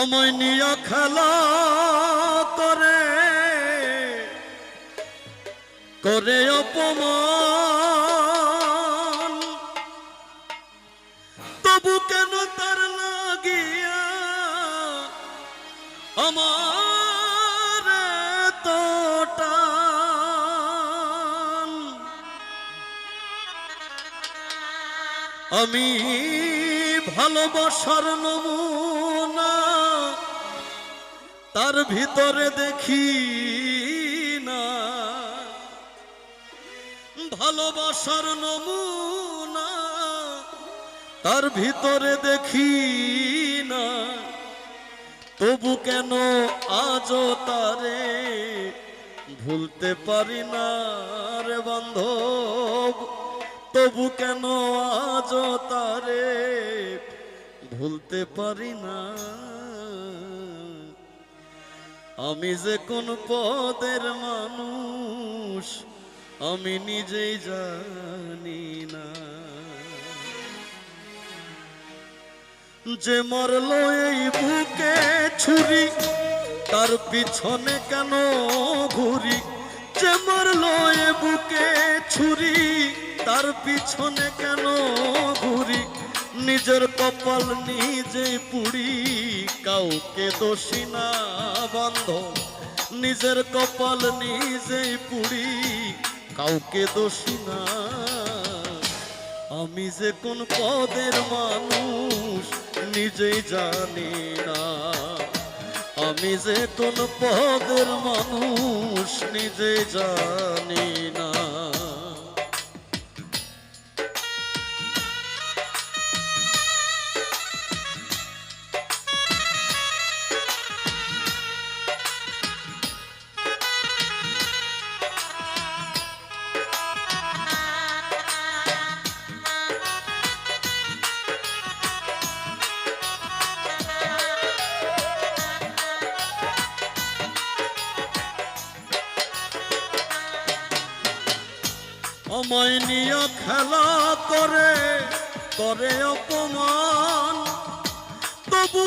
আমায় নিয়ে খেলা করে। করে অপমান। তবু কেন তার লাগিয়া আমার তোটান আমি ভালোবাসার নমুনা তার ভিতরে দেখি না। ভালোবাসার নমুনা তার ভিতরে দেখি না। তবু কেন আজও তারে ভুলতে পারি না রে বান্ধব? তবু কেন আজও তারে ভুলতে পারি না? আমি যে কোন পদের মানুষ, আমি নিজেই জানি না। যে মরলো এই বুকে ছুরি, তার পিছনে কেন ঘুরি? যে মরলো এ বুকে ছুরি, তার পিছনে কেন নিজের কপাল নিজে পুড়ি, কাউকে দোষী না, বন্ধ। নিজের কপাল নিজেই পুড়ি, কাউকে দোষী না। আমি যে কোন পদের মানুষ, নিজেই জানি না। আমি যে কোন পদের মানুষ নিজে জানি না। আমায় নিয়ে খেলা করে করে অপমান। তবু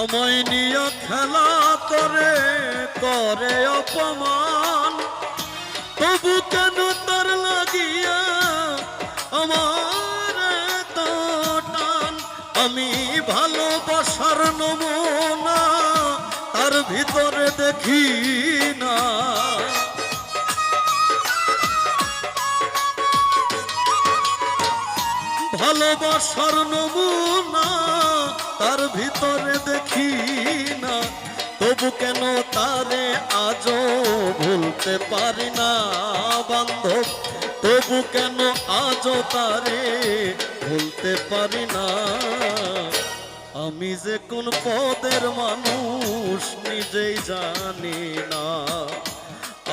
আমায় নিয়ে খেলা করে করে অপমান। তবু কেন তার লাগিয়া আমার টান? আমি ভালোবাসার নমুনা তার ভিতরে দেখি না। ভালোবাসার নমুনা তার ভিতরে দেখি না, তবু কেন তারে আজও ভুলতে পারি না বান্ধব? তবু কেন আজও তারে ভুলতে পারি না? আমি যে কোন পদের মানুষ নিজেই জানি না।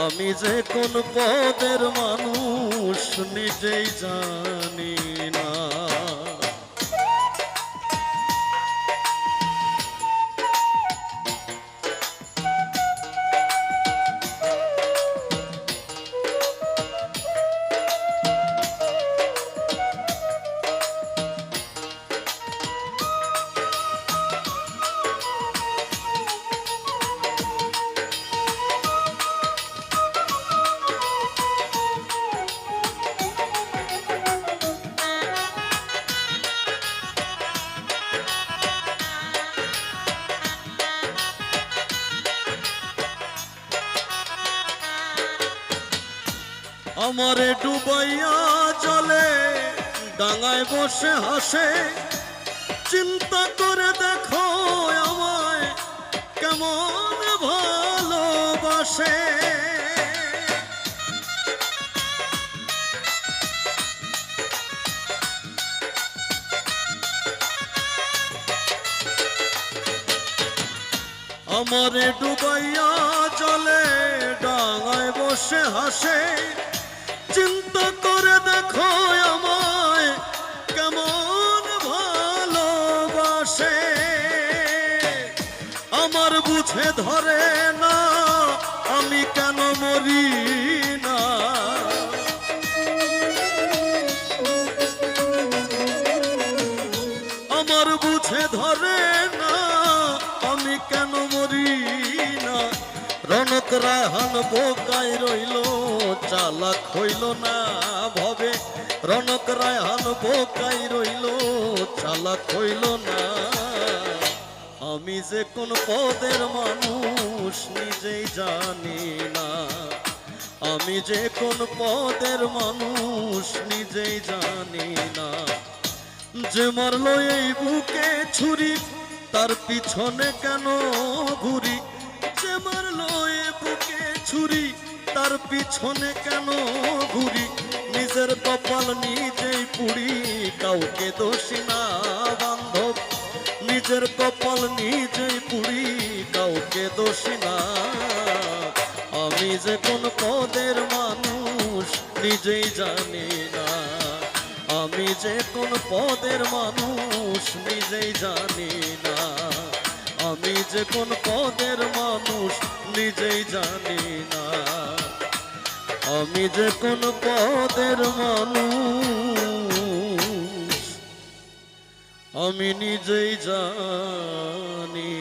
আমি যে কোন পদের মানুষ নিজেই জানি আমারে ডুবাইয়া জলে ডাঙায় বসে হাসে। চিন্তা করে দেখো আমায় কেমন ভালোবাসে। আমারে ডুবাইয়া চলে, ডাঙায় বসে হাসে। চিন্তা করে দেখো কেমন আমার বুঝে ধরে না রাহান বোকাই রইল, চালাক হইল না ভবে। রনক রাহান বোকাই রইল, চালাক হইল না। আমি যে কোন পদের মানুষ নিজেই জানি না। আমি যে কোন পদের মানুষ নিজেই জানি না। যে মারলো এই বুকে ছুরি, তার পিছনে কেন ঘুরি? যে মারলো ছুরি, তার পিছনে কেন ঘুরি? নিজের কপাল নিজেই পুড়ি কাউকে দোষী না, বান্ধব। নিজের কপাল নিজেই পুড়ি কাউকে দোষী না। আমি যে কোন পদের মানুষ, নিজেই জানি না। আমি যে কোন পদের মানুষ, নিজেই জানি না। আমি যে কোন পদের মানুষ নিজেই জানি না। আমি যে কোন পদের মানুষ আমি নিজেই জানি